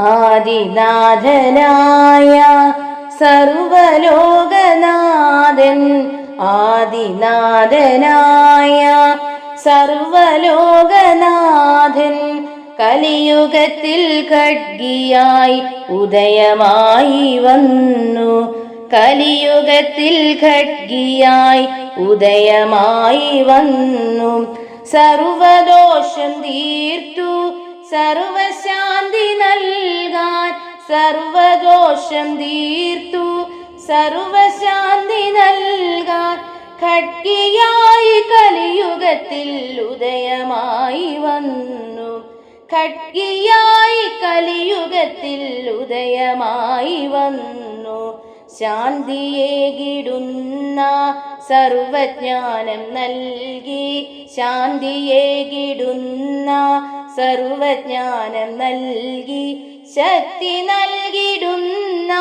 ആദിനാഥനായ സർവലോകനാഥൻ ആദിനാഥനായ സർവലോകനാഥൻ കലിയുഗത്തിൽ ഖഡ്ഗിയായി ഉദയമായി വന്നു. കലിയുഗത്തിൽ ഖഡ്ഗിയായി ഉദയമായി വന്നു. സർവദോഷം തീർത്തു. സർവശാന്തി നൽകാൻ സർവദോഷം തീർത്തു. സർവശാന്തി നൽകാൻ ഖഡ്ഗിയായി കലിയുഗത്തിൽ ഉദയമായി വന്നു. ഖഡ്ഗിയായി കലിയുഗത്തിൽ ഉദയമായി വന്നു. ശാന്തിയേകിടുന്ന സർവജ്ഞാനം നൽകി. ശാന്തിയേകിടുന്ന സർവജ്ഞാനം നൽകി ശക്തി നൽകിടുന്ന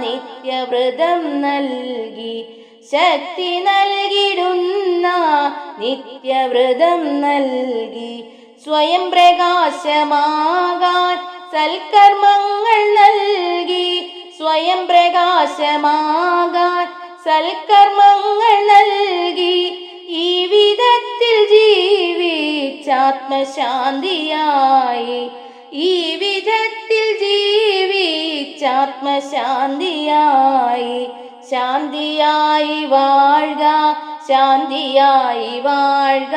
നിത്യവ്രതം നൽകി. ശക്തി നൽകിടുന്ന നിത്യവ്രതം നൽകി. സ്വയം പ്രകാശമാകാൻ സൽക്കർമ്മങ്ങൾ നൽകി. സ്വയം പ്രകാശമാകാൻ സൽക്കർമ്മങ്ങൾ ജീവിച്ചാത്മശാന്തിയായി ഈ വിധത്തിൽ ജീവിച്ചാത്മശാന്തിയായി. ശാന്തിയായി വാഴുക ശാന്തിയായി വാഴുക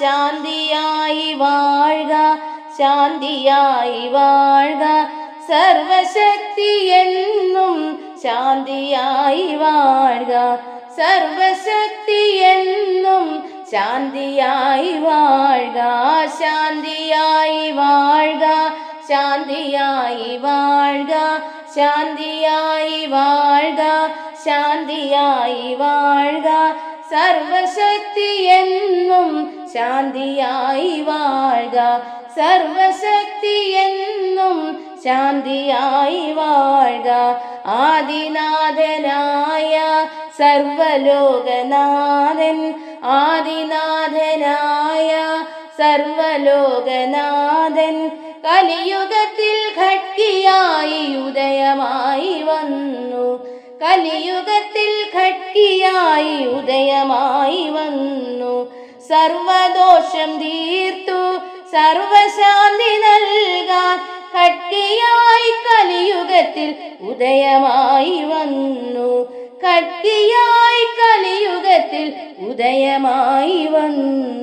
ശാന്തിയായി വാഴുക ശാന്തിയായി വാഴുക. സർവശക്തി എന്നും ശാന്തിയായി വാഴുക. സർവശക്തി എന്നും ശാന്തിയായി ശാന്തിയായി വാഴ്ക ശാന്തിയായി വാഴ്ക ശാന്തിയായി വാഴ്ക. സർവശക്തി എന്നും ശാന്തിയായി വാഴ്ക സർവശക്തി എന്നും ശാന്തിയായി വാഴ്ക. ആദിനാഥനായ സർവലോകനാഥൻ ആദിനാഥനായ സർവലോകനാഥൻ കലിയുഗത്തിൽ ഘട്ടിയായി ഉദയമായി വന്നു. കലിയുഗത്തിൽ ഘട്ടിയായി ഉദയമായി വന്നു. സർവദോഷം തീർത്തു സർവശാന്തി നൽകാൻ കട്ടിയായി കലിയുഗത്തിൽ ഉദയമായി വന്നു. കട്ടിയായി കലിയുഗത്തിൽ ഉദയമായി വന്നു.